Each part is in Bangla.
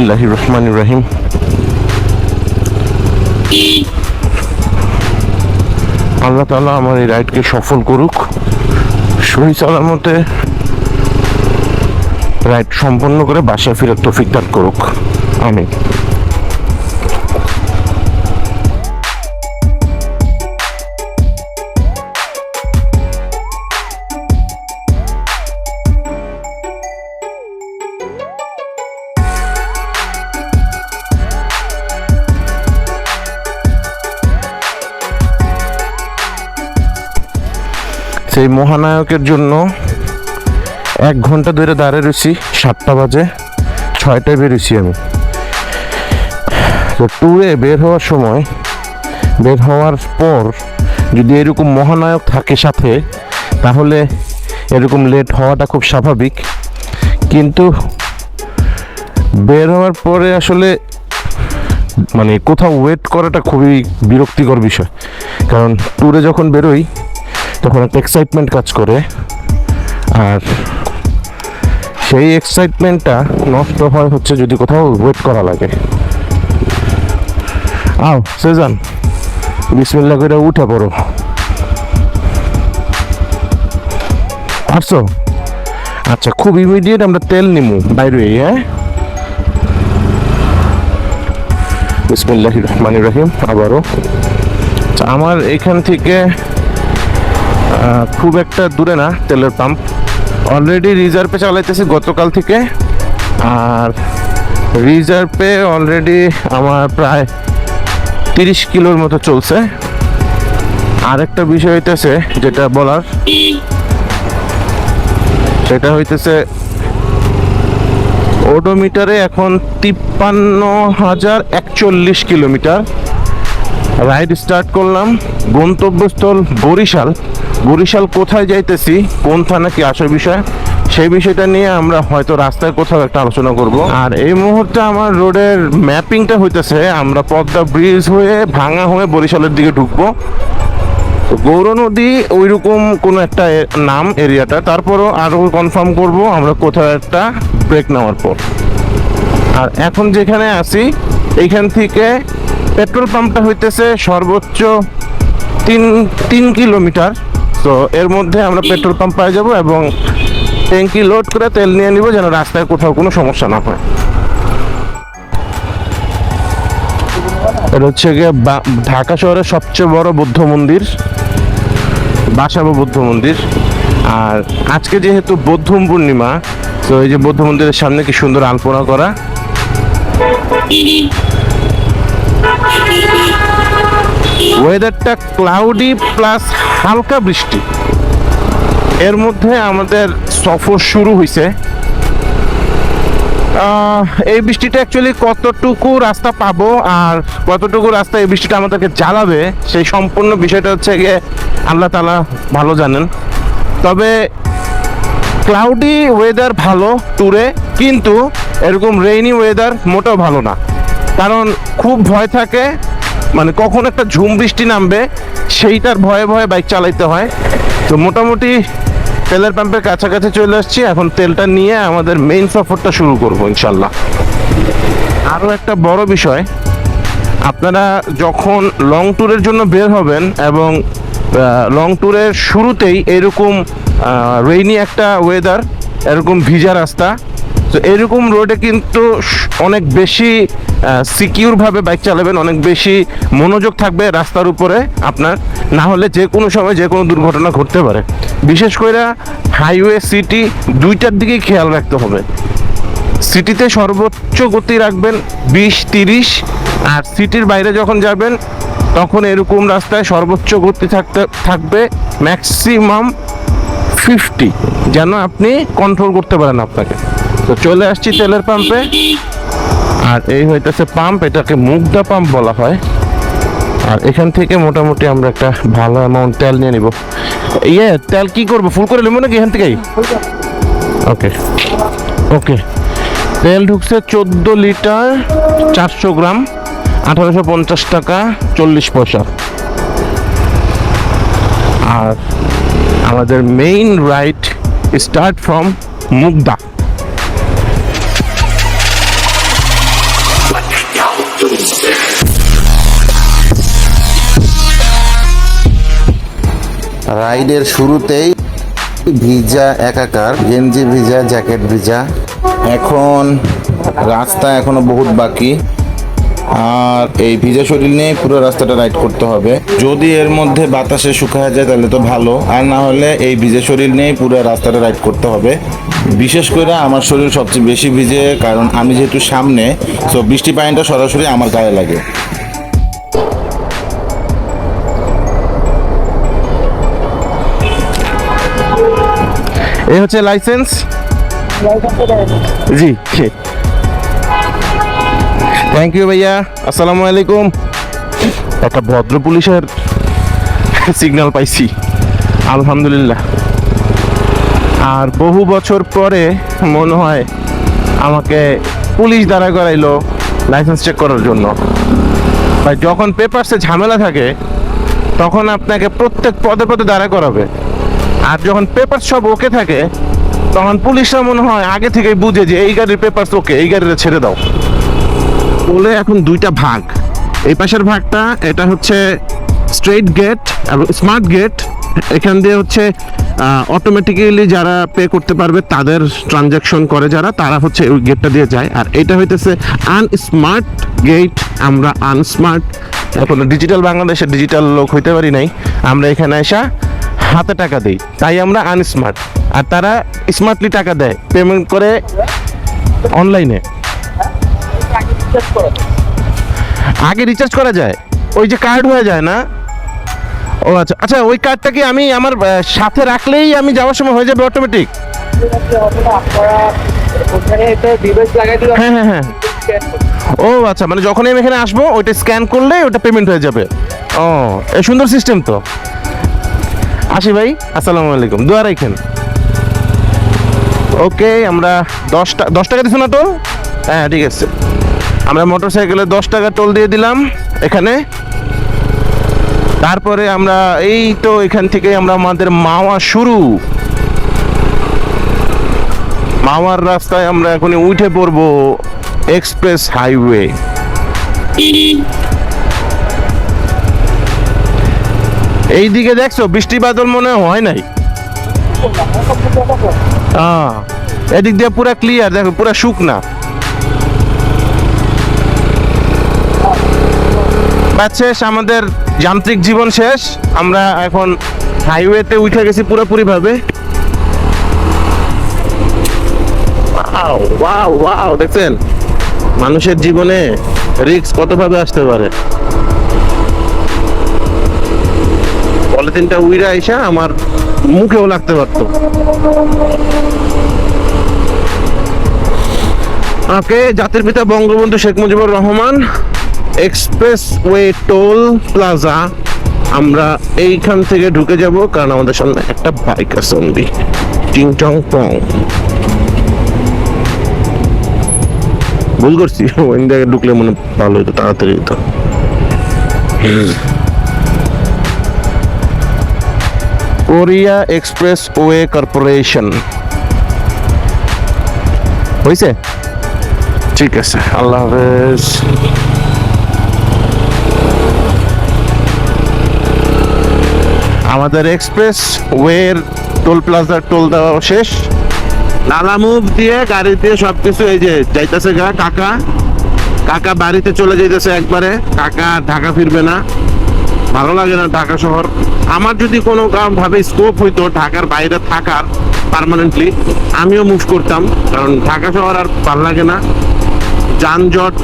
বিসমিল্লাহ রহমান রহিম। আল্লাহ তালা আমার এই রাইডকে সফল করুক। শরীর চালার মতে রাইড সম্পন্ন করে বাসায় ফেরার তৌফিক দান করুক। আমি সেই মহানায়কের জন্য এক ঘণ্টা ধরে দাঁড়িয়ে রয়েছি, সাতটা বাজে, ছয়টায় বেরোছি আমি। তো ট্যুরে বের হওয়ার সময়, বের হওয়ার পর যদি এরকম মহানায়ক থাকে সাথে, তাহলে এরকম লেট হওয়াটা খুব স্বাভাবিক। কিন্তু বের হওয়ার পরে আসলে মানে কোথাও ওয়েট করাটা খুবই বিরক্তিকর বিষয়। কারণ ট্যুরে যখন বেরোই তখন একটা এক্সাইটমেন্ট কাজ করে। আর সেই এক্সাইটমেন্টটা নষ্ট হয় হচ্ছে যদি কোথাও ওয়েট করা লাগে। আও সেজান বিসমিল্লা করে উঠে পড়ো। পারছ? আচ্ছা খুব ইমিডিয়েট আমরা তেল নিমু বাইরে হ্যাঁ বিসমিল্লাহ রহমান রহিম আবারও। আচ্ছা, আমার এখান থেকে খুব একটা দূরে না তেলের পাম্প। অলরেডি রিজার্ভে চালাইতেছি গতকাল থেকে। আর রিজার্ভে অলরেডি আমার প্রায় তিরিশ কিলোর মতো চলছে। আরেকটা বিষয় হইতেছে যেটা বলার, সেটা হইতেছে ওডোমিটারে এখন তিপ্পান্ন হাজার একচল্লিশ কিলোমিটার। রাইড স্টার্ট করলাম গন্তব্যস্থল বরিশাল। বরিশাল কোথায় যাইতেছি? কোন থানা কি আসার বিষয়? সেই বিষয়টা নিয়ে আমরা হয়তো রাস্তায় কোথাও একটা আলোচনা করব। আর এই মুহূর্তে আমার রোডের ম্যাপিংটা হইতেছে, আমরা পদ্মা ব্রিজ হয়ে, ভাঙা হয়ে বরিশালের দিকে ঢুকবো। গৌর নদী ওইরকম কোনো একটা নাম এরিয়াটা। তারপরও আরও কনফার্ম করব, আমরা কোথাও একটা ব্রেক নেওয়ার পর। আর এখন যেখানে আছি, এইখান থেকে পেট্রোল পাম্পটা হইতেছে সর্বোচ্চ তিন তিন কিলোমিটার। তো এর মধ্যে আমরা পেট্রোল পাম্প পাই যাব এবং ট্যাঙ্কি লোড করে তেল নিয়ে নিব যেন রাস্তায় কোথাও কোনো সমস্যা না হয়। এটা হচ্ছে গিয়ে ঢাকা শহরের সবচেয়ে বড় বৌদ্ধ মন্দির, বাসাবো বৌদ্ধ মন্দির। আর আজকে যেহেতু বৌদ্ধ পূর্ণিমা, তো এই যে বৌদ্ধ মন্দিরের সামনে কি সুন্দর আলপনা করা। ওয়েদারটা ক্লাউডি প্লাস হালকা বৃষ্টি। এর মধ্যে আমাদের সফর শুরু হয়েছে এই বৃষ্টিটা অ্যাকচুয়ালি কতটুকু রাস্তা পাবো আর কতটুকু রাস্তা এই বৃষ্টিটা আমাদেরকে জ্বালাবে, সেই সম্পূর্ণ বিষয়টা হচ্ছে গিয়ে আল্লাহ তালা ভালো জানেন। তবে ক্লাউডি ওয়েদার ভালো ট্যুরে কিন্তু এরকম রেইনি ওয়েদার মোটেও ভালো না। কারণ খুব ভয় থাকে মানে কখন একটা ঝুম বৃষ্টি নামবে, সেইটার ভয়ে ভয়ে বাইক চালাইতে হয়। তো মোটামুটি তেলের পাম্পের কাছাকাছি চলে আসছি, এখন তেলটা নিয়ে আমাদের মেইন সফরটা শুরু করব ইনশাল্লাহ। আরও একটা বড় বিষয়, আপনারা যখন লং ট্যুরের জন্য বের হবেন এবং লং ট্যুরের শুরুতেই এরকম রেইনি একটা ওয়েদার এরকম ভিজা রাস্তা তো এরকম রোডে কিন্তু অনেক বেশি সিকিউরভাবে বাইক চালাবেন, অনেক বেশি মনোযোগ থাকবে রাস্তার উপরে আপনার, না হলে যে কোনো সময় যে কোনো দুর্ঘটনা ঘটতে পারে। বিশেষ করে হাইওয়ে সিটি দুইটার দিকেই খেয়াল রাখতে হবে। সিটিতে সর্বোচ্চ গতি রাখবেন বিশ, তিরিশ, আর সিটির বাইরে যখন যাবেন, তখন এরকম রাস্তায় সর্বোচ্চ গতি থাকতে, থাকবে ম্যাক্সিমাম ফিফটি যেন আপনি কন্ট্রোল করতে পারেন আপনাকে। তো চলে আসছি তেলের পাম্পে। আর এই হইতেছে পাম্প, এটাকে মুগদা পাম্প বলা হয়। আর এখান থেকে মোটামুটি আমরা একটা ভালো অ্যামাউন্ট তেল নিয়ে নিব। ইয়ে তেল কি করব? ফুল করে নেব নাকি এখান থেকেই? ওকে। ওকে। তেল ঢুকছে চোদ্দ লিটার, চারশো গ্রাম, আঠারোশো পঞ্চাশ টাকা, চল্লিশ পয়সা। আর আমাদের main ride start from Mugda. রাইডের শুরুতেই ভিজা একাকার, গেঞ্জি ভিজা, জ্যাকেট ভিজা। এখন রাস্তা এখনও বহুত বাকি। আর এই ভিজা শরীর নিয়ে পুরো রাস্তাটা রাইড করতে হবে। যদি এর মধ্যে বাতাসে শুকায় যায় তাহলে তো ভালো। আর না হলে এই ভিজা শরীর নিয়েই পুরো রাস্তাটা রাইড করতে হবে। বিশেষ করে আমার শরীর সবচেয়ে বেশি ভিজে, কারণ আমি যেহেতু সামনে, তো বৃষ্টি পানিটা সরাসরি আমার গায়ে লাগে। এই হচ্ছে লাইসেন্স? জি থ্যাংক ইউ ভাইয়া। আসসালামু আলাইকুম। একটা ভদ্র পুলিশের সিগন্যাল পাইছি। আলহামদুলিল্লাহ। আর বহু বছর পরে মনে হয় আমাকে পুলিশ দ্বারা করাইলো লাইসেন্স চেক করার জন্য। যখন পেপারসে ঝামেলা থাকে, তখন আপনাকে প্রত্যেক পদে পদে দাঁড়া করাবে। আর যখন পেপার সব ওকে থাকে, তখন পুলিশরা মনে হয় আগে থেকেই বুঝে যে এই গাড়ির পেপার ওকে, এই গাড়িটা ছেড়ে দাও। বলে এখন দুইটা ভাগ। এই পাশের ভাগটা, এটা হচ্ছে স্ট্রেট গেট এবং স্মার্ট গেট এখান দিয়ে হচ্ছে অটোমেটিক্যালি যারা পে করতে পারবে তাদের ট্রানজ্যাকশন করে যারা, তারা হচ্ছে ওই গেটটা দিয়ে যায়। আর এটা হইতেছে আনস্মার্ট গেট আমরা আনস্মার্ট এখন ডিজিটাল বাংলাদেশের ডিজিটাল লোক হইতে পারি নাই। আমরা এখানে আসা হাতে টাকা দিই। তাই আমরা আনস্মার্ট আর তারা স্মার্টলি টাকা দেয় পেমেন্ট করে অনলাইনে আগে রিচার্জ করা যায়। ওই যে কার্ড হয়ে যায় না? ও আচ্ছা আচ্ছা ওই কার্ডটা কি আমি আমার সাথে রাখলেই আমি যাওয়ার সময় হয়ে যাবে অটোমেটিক হ্যাঁ হ্যাঁ হ্যাঁ। ও আচ্ছা মানে যখনই আমি এখানে আসব, ওইটা স্ক্যান করলে ওটা পেমেন্ট হয়ে যাবে। ও, এই সুন্দর সিস্টেম তো। আসি ভাই আসসালামু আলাইকুম। দোয়া রাখেন ওকে আমরা দশটা দশ টাকা দিছো না টোল? হ্যাঁ ঠিক আছে। আমরা মোটর সাইকেলে দশ টাকা টোল দিয়ে দিলাম এখানে। তারপরে আমরা এই তো এখান থেকে আমরা আমাদের মাওয়া শুরু। মাওয়ার রাস্তায় আমরা এখন উঠে পড়ব এক্সপ্রেস হাইওয়ে। এই দিকে দেখছ, বৃষ্টি বাদল মনে হয় নাই? হ্যাঁ এদিক দিয়ে পুরা ক্লিয়ার দেখো, পুরা শুকনা। শেষ, আমাদের যান্ত্রিক জীবন শেষ। আমরা এখন হাইওয়েতে উঠে গেছি পুরোপুরি ভাবে দেখছেন? মানুষের জীবনে রিস্ক কতভাবে আসতে পারে? পলিথিনটা উইরা আইসা আমার মুখেও লাগতে পারতো। ওকে, জাতির পিতা Bangabandhu Sheikh Mujibur Rahman expressway toll plaza আমরা এইখান থেকে ঢুকে যাব কারণ আমাদের সামনে একটা বাইক আছে অনলি টিং টং পং ভুল করছি ওই জায়গায় ঢুকলে মনে ভালো হতো, তাড়াতাড়ি হতো। কোরিয়া এক্সপ্রেস ওয়ে কর্পোরেশন হয়েছে ঠিক আছে আল্লাহ হাফেজ। আমাদের এক্সপ্রেস ওয়ের টোল প্লাজার টোল দেওয়া শেষ। নালা মুভ দিয়ে গাড়ি দিয়ে সবকিছু এই যে যাইতেছে গা কাকা। কাকা বাড়িতে চলে যাইতেছে একবারে। কাকা ঢাকা ফিরবে না। ভালো লাগে না ঢাকা শহর। আমার যদি কোনো ভাবে স্কোপ হইতো ঢাকার বাইরে থাকার পার্মানেন্টলি আমিও মুভ করতাম। কারণ ঢাকা শহর আর ভালো লাগে না। যানজট,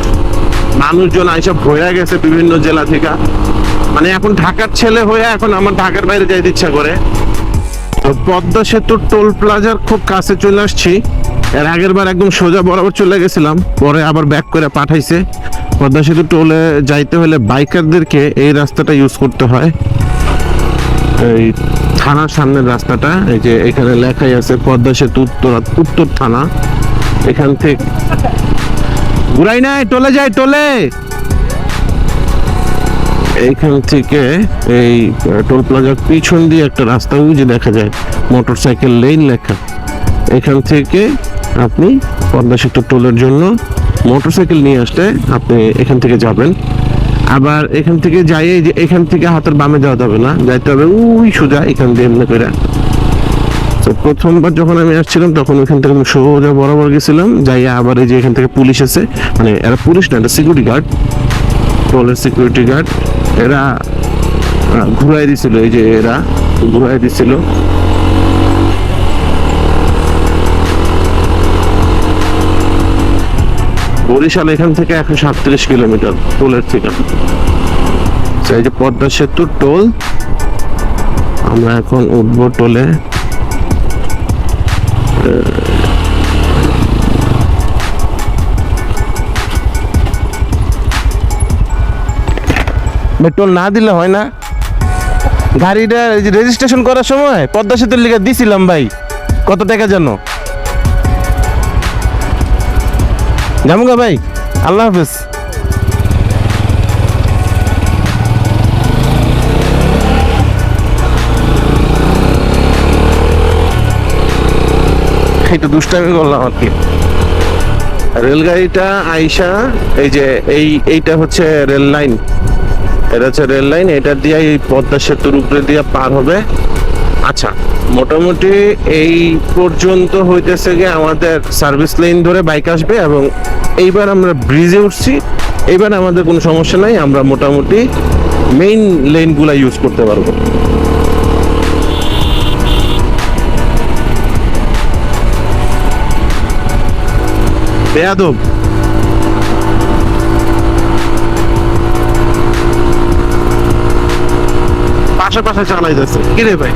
মানুষজন আইসব ভয়া গেছে বিভিন্ন জেলা থেকে। মানে এখন ঢাকার ছেলে হয়ে এখন আমার ঢাকার বাইরে যাইতে ইচ্ছা করে। তো পদ্মা সেতুর টোল প্লাজার খুব কাছে চলে আসছি। এর আগের বার একদম সোজা বরাবর চলে গেছিলাম। পরে আবার ব্যাক করে পাঠাইছে। পদ্মা সেতু টোলে যাইতে হলে বাইকারদেরকে এই রাস্তাটা ইউজ করতে হয়। এই থানার সামনের রাস্তাটা, এই যে এখানে লেখাই আছে পদ্মা সেতু উত্তর উত্তর থানা। এখান থেকে ঘুরাই নাই টোলে যায় টোলে এইখান থেকে এই টোল প্লাজার পিছন দিয়ে একটা রাস্তা যে দেখা যায় মোটর সাইকেল লেন লেখা। এখান থেকে আপনি পদ্মা সেতু টোলের জন্য মোটর সাইকেল নিয়ে আসলে আপনি এখান থেকে যাবেন। আবার এখান থেকে যাই যে এখান থেকে হাতের বামে যাওয়া যাবে না, যাইতে হবে ওই সোজা এখান দিয়ে এমনি করে। তো প্রথমবার যখন আমি আসছিলাম, তখন ওইখান থেকে আমি সোজা বরাবর গেছিলাম যাই আবার এই যে এখান থেকে পুলিশ আছে মানে এরা পুলিশ না, এটা সিকিউরিটি গার্ড টোলের সিকিউরিটি গার্ড এরা ঘুরাই দিছিল, এই যে এরা ঘুরাই দিছিল। বরিশাল এখান থেকে একশো সাতত্রিশ কিলোমিটার টোলের থেকে। এই যে পদ্মা সেতুর টোল, আমরা এখন উঠবো টোলে। টোল না দিলে হয় না। গাড়িটা রেজিস্ট্রেশন করার সময় পদ্মা সেতুর লিখে দিছিলাম ভাই। কত টাকা জানো জামুগা ভাই। আল্লাহ হাফেজ। একটু দুষ্টামি করলাম আর কি। রেলগাড়িটা আইসা, এই যে এই এইটা হচ্ছে রেল লাইন। এটা হচ্ছে রেল লাইন, এটা দিয়ে এই পদ্মা সেতুর উপরে দিয়ে পার হবে। আচ্ছা মোটামুটি এই পর্যন্ত হইতেছে গিয়ে আমাদের সার্ভিস লাইন ধরে বাইক আসবে এবং এইবার আমরা ব্রিজে উঠছি। এইবার আমাদের কোনো সমস্যা নাই, আমরা মোটামুটি মেইন লেনগুলা ইউজ করতে পারব। বেয়াদব। পাশে পাশে চালাইতেছে। কি রে ভাই?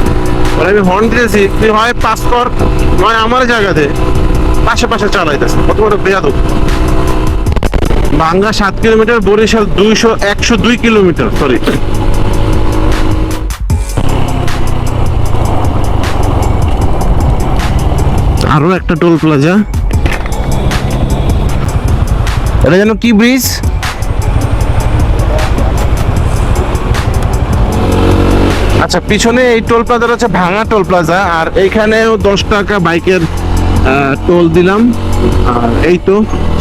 ওরা আমি হর্ন দিয়েছি তুই হয় পাস কর, নয় আমার জায়গাতে। পাশে পাশে চালাইতেছে কত বড় বেয়াদব। বাঙ্গা সাত কিলোমিটার, বরিশাল দুইশো, একশো দুই কিলোমিটার সরি আরও একটা টোল প্লাজা। এটা যেন কি ব্রিজ? আচ্ছা পিছনে এই টোল প্লাজা হচ্ছে ভাঙা টোল প্লাজা, আর এইখানেও দশ টাকা বাইকের টোল দিলাম। আর এই তো,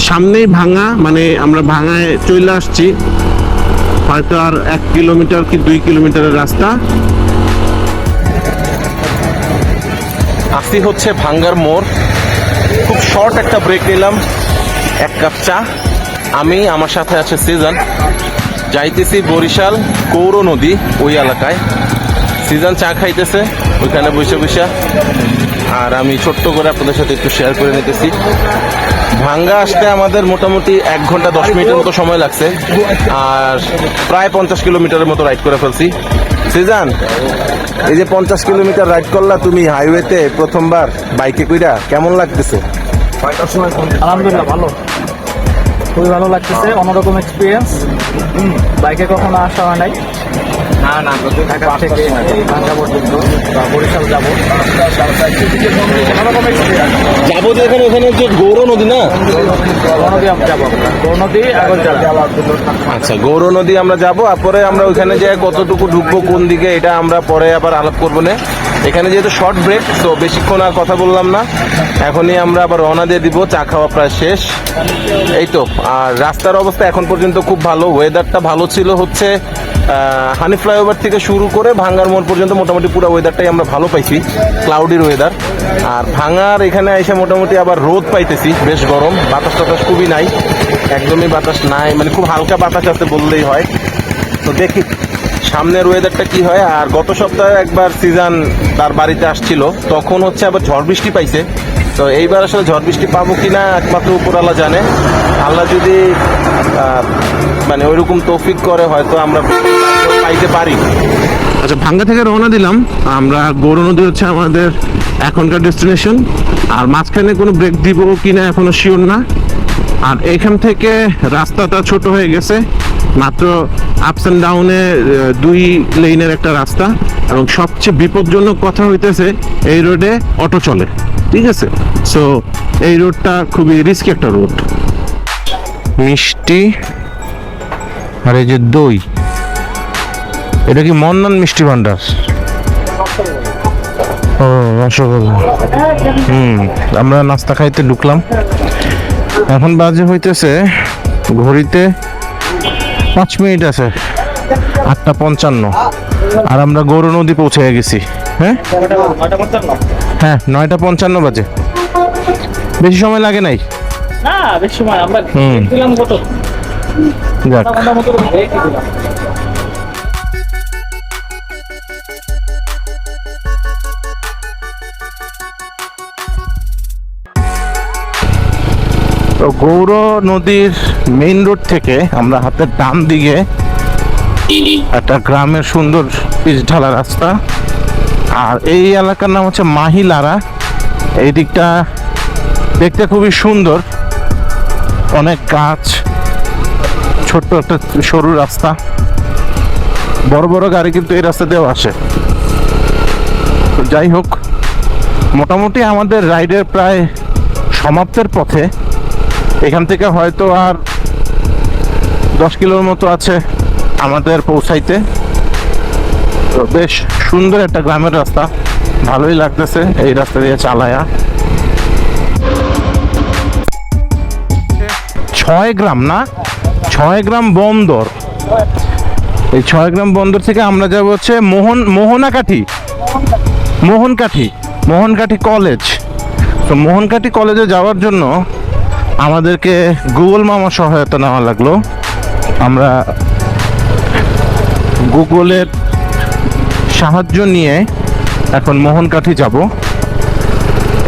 সামনেই ভাঙা মানে আমরা ভাঙায় চলে আসছি। হয়তো আর এক কিলোমিটার কি দুই কিলোমিটারের রাস্তা। আসি হচ্ছে ভাঙ্গার মোড়। খুব শর্ট একটা ব্রেক নিলাম, এক কাপ চা। আমি, আমার সাথে আছে সিজন। যাইতেছি বরিশাল, কৌর নদী, ওই এলাকায়। সিজন চা খাইতেছে, ওইখানে বসে বসে। আর আমি ছোট্ট করে আপনাদের সাথে একটু শেয়ার করে নিতেছি। ভাঙ্গা আসতে আমাদের মোটামুটি এক ঘণ্টা দশ মিনিটের মতো সময় লাগছে। আর প্রায় পঞ্চাশ কিলোমিটারের মতো রাইড করে ফেলছি। সিজান, এই যে পঞ্চাশ কিলোমিটার রাইড করলা তুমি হাইওয়েতে প্রথমবার বাইকে কইরা কেমন লাগতেছে? আলহামদুলিল্লাহ, ভালো। খুবই ভালো লাগতেছে, অন্যরকম এক্সপিরিয়েন্স বাইকে কখনো আসা হয় নাই। না না ঢাকা থেকে এই পর্যন্ত। বা বরিশাল যাব। যাব যে এখানে ওখানে যে গৌর নদী না? আমরা যাব নদী আচ্ছা গৌর নদী আমরা যাব। আর পরে আমরা ওইখানে যে কতটুকু ঢুকবো কোন দিকে এটা আমরা পরে আবার আলাপ করব না। এখানে যেহেতু শর্ট ব্রেক তো বেশিক্ষণ আর কথা বললাম না। এখনই আমরা আবার রওনা দিয়ে দিব, চা খাওয়া প্রায় শেষ। এই তো, আর রাস্তার অবস্থা এখন পর্যন্ত খুব ভালো ওয়েদারটা ভালো ছিল হচ্ছে হানি ফ্লাইওভার থেকে শুরু করে ভাঙ্গার মোড় পর্যন্ত মোটামুটি পুরো ওয়েদারটাই আমরা ভালো পাইছি ক্লাউডির ওয়েদার আর ভাঙার এখানে এসে মোটামুটি আবার রোদ পাইতেছি, বেশ গরম, বাতাস টাতাস খুবই নাই, একদমই বাতাস নাই মানে খুব হালকা বাতাস আছে বললেই হয়। তো দেখি, সামনের ওয়েদারটা কি হয়, আর গত সপ্তাহে একবার সিজন তার বাড়িতে আসছিল, তখন হচ্ছে আবার ঝড় বৃষ্টি পাইছে তো এইবার আসলে ঝড় বৃষ্টি পাবো কিনা একমাত্র উপরালা জানে। আল্লাহ যদি মানে ওইরকম তৌফিক করে, হয়তো আমরা পাইতে পারি। আচ্ছা ভাঙ্গা থেকে রওনা দিলাম। আমরা গৌর নদী হচ্ছে আমাদের এখনকার ডেস্টিনেশন। আর মাঝখানে কোনো ব্রেক দিব কিনা এখনও শিওর না। আর এখান থেকে রাস্তাটা ছোট হয়ে গেছে। মাত্র আপস অ্যান্ড ডাউনে দুই লেনের একটা রাস্তা। এবং সবচেয়ে বিপজ্জনক কথা হইতেছে, এই রোডে অটো চলে। ঠিক আছে? সো এই রোডটা খুবই রিস্কি একটা রোড। মিষ্টি আর এই যে দই, এটা কি মন্নন মিষ্টি ভান্ডার? ও হুম, আমরা নাস্তা খাইতে ঢুকলাম। এখন বাজে হইতেছে ঘড়িতে পাঁচ মিনিট আছে, আটটা পঞ্চান্ন। আর আমরা গৌর নদী পৌঁছে গেছি। হ্যাঁ? হ্যাঁ নয়টা পঞ্চান্ন বাজে। বেশি সময় লাগে নাই? না বেশ সময় আমরা দিলাম কত? যাক। আধা ঘণ্টার মতো break দিলাম তো গৌর নদীর মেইন রোড থেকে আমরা হাতের ডান দিকে একটা গ্রামের সুন্দর পিচ ঢালা রাস্তা। আর এই এলাকার নাম হচ্ছে মাহিলারা। এই দিকটা দেখতে খুবই সুন্দর। অনেক গাছ, ছোট্ট একটা সরু রাস্তা। বড় বড় গাড়ি কিন্তু এই রাস্তা দিয়েও আসে যাই হোক, মোটামুটি আমাদের রাইডের প্রায় সমাপ্তের পথে। এখান থেকে হয়তো আর দশ কিলোর মতো আছে আমাদের পৌঁছাইতে। তো বেশ সুন্দর একটা গ্রামের রাস্তা। ভালোই লাগতেছে এই রাস্তা দিয়ে চালায়া। ছয় গ্রাম না? ছয় গ্রাম বন্দর। এই ছয় গ্রাম বন্দর থেকে আমরা যাব হচ্ছে মোহন মোহনাকাঠি। মোহনকাঠি। মোহনকাঠি কলেজ। তো মোহনকাঠি কলেজে যাওয়ার জন্য আমাদেরকে গুগল মামা সহায়তা নেওয়া লাগল। আমরা গুগলের সাহায্য নিয়ে এখন মোহনকাঠি যাব।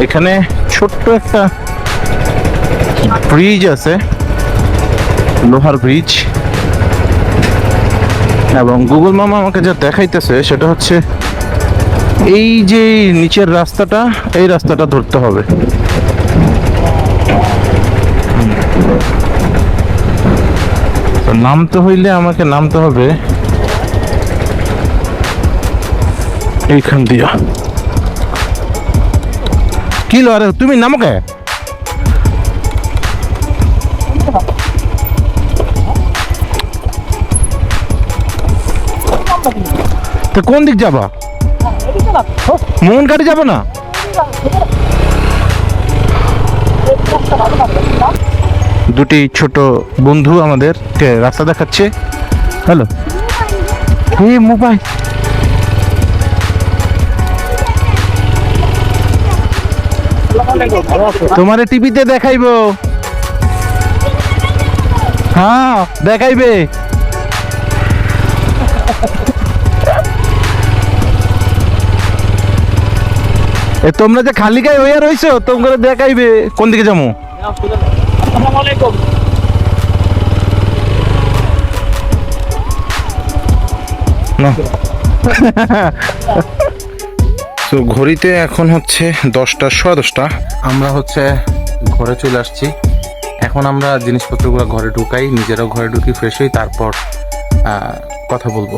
এখানে ছোট্ট একটা ব্রিজ আছে, লোহার ব্রিজ এবং গুগল মামা আমাকে যা দেখাইতেছে সেটা হচ্ছে এই যে নিচের রাস্তাটা, এই রাস্তাটা ধরতে হবে। নামতে হইলে আমাকে নামতে হবে এইখান দিয়া। কি লো আরে, তুমি নামো কে তো কোন দিক যাবা? মোহন কাটি যাব না? দুটি ছোট বন্ধু আমাদেরকে রাস্তা দেখাচ্ছে। হ্যালো? এই মোবাইল। তোমারে টিভিতে দেখাইবো। হ্যাঁ দেখাইবে। এ তোমরা যে খালি গায়ে হইয়া রইছো তোমরা দেখাইবে। কোন দিকে যাব না। তো ঘড়িতে এখন হচ্ছে দশটা, সোয়া দশটা। আমরা হচ্ছে ঘরে চলে আসছি। এখন আমরা জিনিসপত্রগুলো ঘরে ঢুকাই, নিজেরাও ঘরে ঢুকি ফ্রেশ হই, তারপর কথা বলব।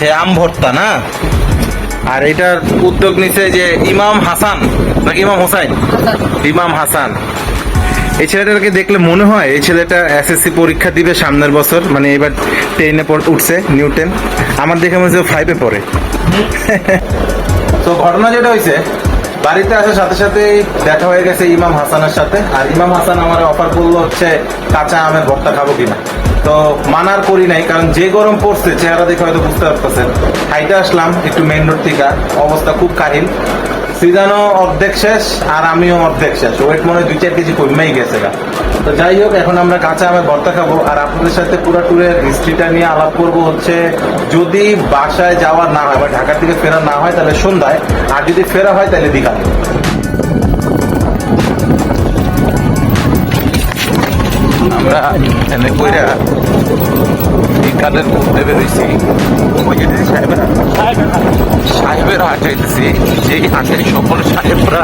সে আম ভর্তা, না? আর এটার উদ্যোগ নিছে যে ইমাম হাসান, নাকি ইমাম হোসাইন? ইমাম হাসান। এই ছেলেটাকে দেখলে মনে হয় এই ছেলেটা এসএসসি পরীক্ষা দিবে সামনের বছর মানে এবার টেনে উঠছে নিউ টেন আমার দেখে মনে হচ্ছে ফাইভে পড়ে। তো ঘটনা যেটা হয়েছে বাড়িতে আসার সাথে সাথে দেখা হয়ে গেছে ইমাম হাসানের সাথে। আর ইমাম হাসান আমার অফার করল হচ্ছে কাঁচা আমের ভর্তা খাব কিনা। তো মানার করি নাই, কারণ যে গরম পড়ছে, চেহারা দেখে হয়তো বুঝতে পারতেছেন। হাইটে আসলাম, একটু মেন রোড থেকে। অবস্থা খুব কাহিল। সিজানও অর্ধেক শেষ, আর আমিও অর্ধেক শেষ। ওয়েট মনে হয় দুই চার কেজি কমেই গেছে গা। তো যাই হোক, এখন আমরা কাঁচা আমের ভর্তা খাব। আর আপনাদের সাথে পুরো ট্যুরের হিস্ট্রিটা নিয়ে আলাপ করব হচ্ছে, যদি বাসায় যাওয়া না হয় বা ঢাকার দিকে ফেরা না হয়, তাহলে সন্ধ্যায়। আর যদি ফেরা হয়, তাহলে বিকালে। আমরা এনে কইরা বিকালের মধ্যে বেরোইছি সাহেবরা হাট হইতেছি যেই হাটে সকল সাহেবরা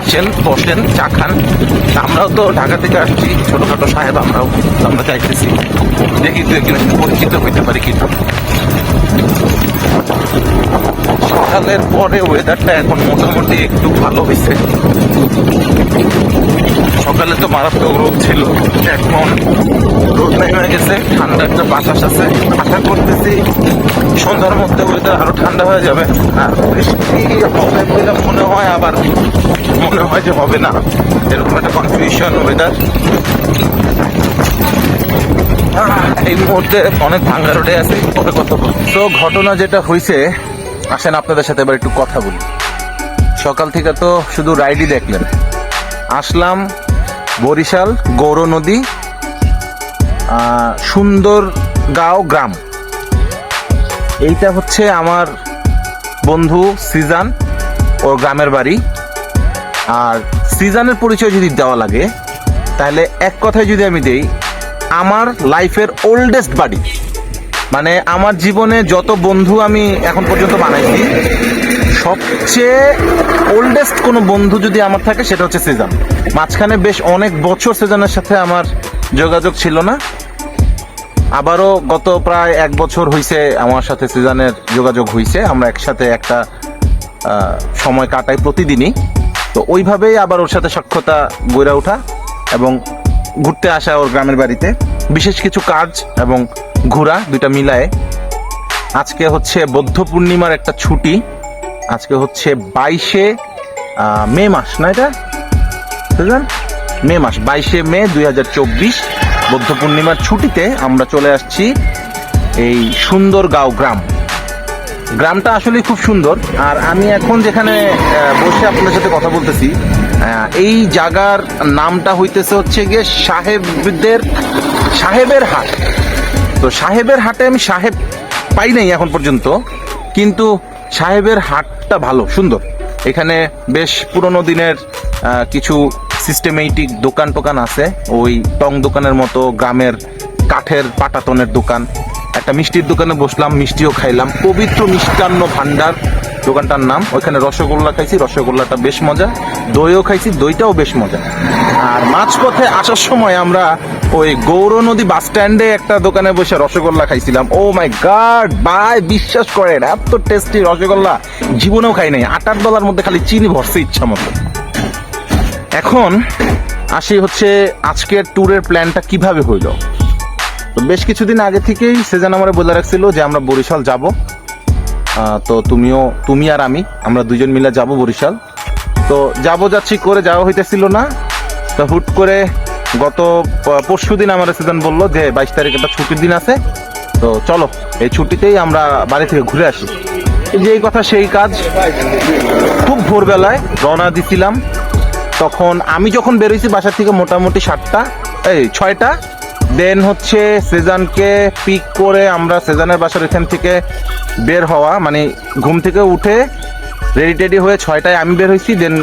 আসেন, বসেন, চা খান। আমরাও তো ঢাকা থেকে আসছি। ছোটখাটো সাহেব আমরাও আমরা চাইতেছি দেখি তো সাথে পরিচিত হইতে পারি কিন্তু সকালের পরে ওয়েদারটা এখন মোটামুটি একটু ভালো হয়েছে সকালে তো মারাত্মক রোদ ছিল। এখন রোদ নেমে গেছে ঠান্ডা একটা বাতাস আছে, আশা করতেছি সন্ধ্যার মধ্যে ওয়েদার আরও ঠান্ডা হয়ে যাবে। আর বৃষ্টি হবে বলে মনে হয় আবার, মনে হয় যে হবে না। এরকম একটা কনফিউশন ওয়েদার এই মুহূর্তে অনেক ভাঙ্গা রোডে আছে পরে কত তো ঘটনা যেটা হয়েছে আসেন আপনাদের সাথে এবার একটু কথা বলি। সকাল থেকে তো শুধু রাইডই দেখলেন। আসলাম বরিশাল, গৌর নদী সুন্দর গাঁও, গ্রাম। এইটা হচ্ছে আমার বন্ধু সিজান, ওর গ্রামের বাড়ি। আর সিজনের পরিচয় যদি দেওয়া লাগে, তাহলে এক কথায় যদি আমি দেই, আমার লাইফের ওল্ডেস্ট বাড়ি। মানে আমার জীবনে যত বন্ধু আমি এখন পর্যন্ত বানাইছি সবচেয়ে ওল্ডেস্ট কোনো বন্ধু যদি আমার থাকে, সেটা হচ্ছে সিজন মাঝখানে বেশ অনেক বছর সিজনের সাথে আমার যোগাযোগ ছিল না। আবারও গত প্রায় এক বছর হইছে আমার সাথে সিজনের যোগাযোগ হইছে। আমরা একসাথে একটা সময় কাটাই প্রতিদিনই। তো ওইভাবেই আবার ওর সাথে সক্ষতা গড়ে ওঠা এবং ঘুরতে আসা ওর গ্রামের বাড়িতে। বিশেষ কিছু কাজ এবং ঘোরা দুইটা মিলায়ে। আজকে হচ্ছে বৌদ্ধ পূর্ণিমার একটা ছুটি। আজকে হচ্ছে বাইশে মে মাস, না এটা? বুঝলেন মে মাস, বাইশে মে দুই হাজার চব্বিশ, বৌদ্ধ পূর্ণিমার ছুটিতে আমরা চলে আসছি এই সুন্দর গাঁও গ্রাম। গ্রামটা আসলে খুব সুন্দর। আর আমি এখন যেখানে বসে আপনাদের সাথে কথা বলতেছি এই জায়গার নামটা হইতেছে হচ্ছে গিয়ে সাহেবদের, সাহেবের হাট। তো সাহেবের হাটে আমি সাহেব পাই নাই এখন পর্যন্ত, কিন্তু সাহেবের হাটটা ভালো, সুন্দর। এখানে বেশ পুরনো দিনের কিছু সিস্টেমেটিক দোকান টোকান আছে। ওই টং দোকানের মতো গ্রামের কাঠের পাটাতনের দোকান। একটা মিষ্টির দোকানে বসলাম, মিষ্টিও খাইলাম। পবিত্র মিষ্টান্ন ভান্ডার দোকানটার নাম, ওইখানে রসগোল্লা খাইছি, রসগোল্লাটা বেশ মজা। দইও খাইছি, দইটাও বেশ মজা। আর মাঝপথে আসার সময় আমরা ওই গৌর নদী বাস স্ট্যান্ডে একটা দোকানে বসে রসগোল্লা খাইছিলাম। ও মাই গড ভাই, বিশ্বাস করেন, এত টেস্টি রসগোল্লা। জীবনেও খাই নাই আটার ডলার মধ্যে খালি চিনি ভরছে ইচ্ছা মতো। এখন আসি হচ্ছে আজকের ট্যুরের প্ল্যানটা কীভাবে হইল। বেশ কিছুদিন আগে থেকেই সেজান আমার বলে রাখছিল যে আমরা বরিশাল যাব। তো তুমিও, তুমি আর আমি, আমরা দুজন মিলে যাব বরিশাল। তো যাব যাচ্ছি করে, যাওয়া হইতেছিল না। তো হুট করে গত পরশু দিন আমার সেজান বলল যে বাইশ তারিখ একটা ছুটির দিন আছে। তো চলো, এই ছুটিতেই আমরা বাড়ি থেকে ঘুরে আসি। যেই কথা সেই কাজ। খুব ভোরবেলায় রওনা দিছিলাম। তখন আমি যখন বেরোইছি বাসা থেকে মোটামুটি সাতটা, এই ছয়টা দেন হচ্ছে সেজানকে পিক করে আমরা সেজানের বাসার এখান থেকে বের হওয়া মানে ঘুম থেকে উঠে রেডি টেডি হয়ে ছয়টায় আমি বের হয়েছি দেন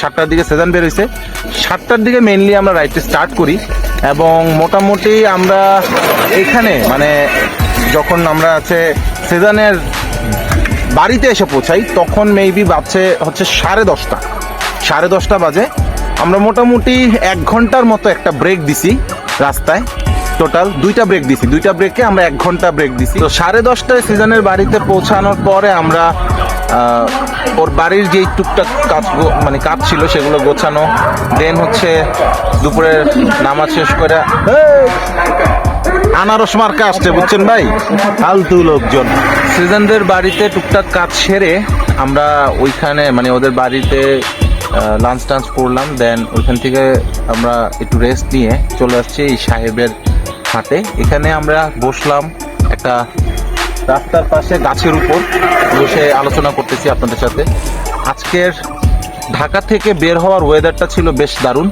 সাতটার দিকে সেজান বের হয়েছে। সাতটার দিকে মেনলি আমরা রাইডটা স্টার্ট করি এবং মোটামুটি আমরা এখানে মানে যখন আমরা আছে সেজানের বাড়িতে এসে পৌঁছাই, তখন মেবি বাজছে হচ্ছে সাড়ে দশটা। সাড়ে দশটা বাজে। আমরা মোটামুটি এক ঘণ্টার মতো একটা ব্রেক দিছি রাস্তায়। টোটাল দুইটা ব্রেক দিছি। দুইটা ব্রেকে আমরা এক ঘণ্টা ব্রেক দিছি। তো সাড়ে দশটায় সিজনের বাড়িতে পৌঁছানোর পরে আমরা ওর বাড়ির যেই টুকটাক কাজ মানে কাজ ছিল সেগুলো গোছানো। দেন হচ্ছে দুপুরে নামাজ শেষ করে আনারস মার্কা আসছে, বুঝছেন ভাই? ফালতু লোকজন। সিজনদের বাড়িতে টুকটাক কাজ সেরে আমরা ওইখানে মানে ওদের বাড়িতে লাঞ্চ টাঞ্চ করলাম। দেন ওইখান থেকে আমরা একটু রেস্ট নিয়ে চলে আসছি এই সাহেবের হাটে এখানে আমরা বসলাম একটা রাস্তার পাশে গাছের উপর। বসে আলোচনা করতেছি আপনাদের সাথে। আজকের ঢাকা থেকে বের হওয়ার ওয়েদারটা ছিল বেশ দারুণ।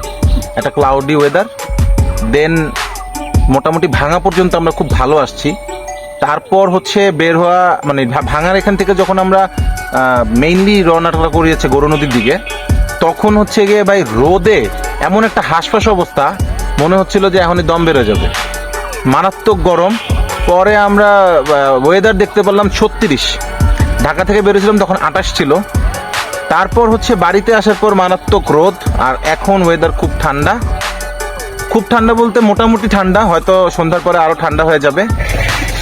একটা ক্লাউডি ওয়েদার দেন মোটামুটি ভাঙা পর্যন্ত আমরা খুব ভালো আসছি। তারপর হচ্ছে বের হওয়া মানে ভাঙার এখান থেকে যখন আমরা মেইনলি রওনাটা করিয়েছে গরু নদীর দিকে, তখন হচ্ছে গিয়ে ভাই রোদে এমন একটা হাঁসফাঁস অবস্থা, মনে হচ্ছিল যে এখনই দম বেরো যাবে। মারাত্মক গরম। পরে আমরা ওয়েদার দেখতে পারলাম ছত্রিশ। ঢাকা থেকে বেরোছিলাম তখন আটাশ ছিল। তারপর হচ্ছে বাড়িতে আসার পর মারাত্মক রোদ, আর এখন ওয়েদার খুব ঠান্ডা। খুব ঠান্ডা বলতে মোটামুটি ঠান্ডা, হয়তো সন্ধ্যার পরে আরও ঠান্ডা হয়ে যাবে।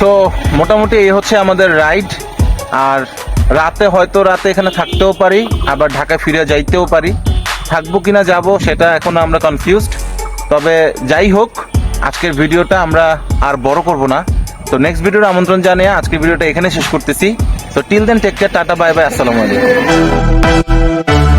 তো মোটামুটি এই হচ্ছে আমাদের রাইড আর রাতে হয়তো রাতে এখানে থাকতেও পারি, আবার ঢাকায় ফিরে যাইতেও পারি। থাকব কিনা যাব সেটা এখন আমরা কনফিউজড তবে যাই হোক আজকের ভিডিওটা আমরা আর বড় করব না। তো নেক্সট ভিডিওর আমন্ত্রণ জানিয়ে আজকের ভিডিওটা এখানে শেষ করতেছি। তো till then take care tata bye bye আসসালামু আলাইকুম।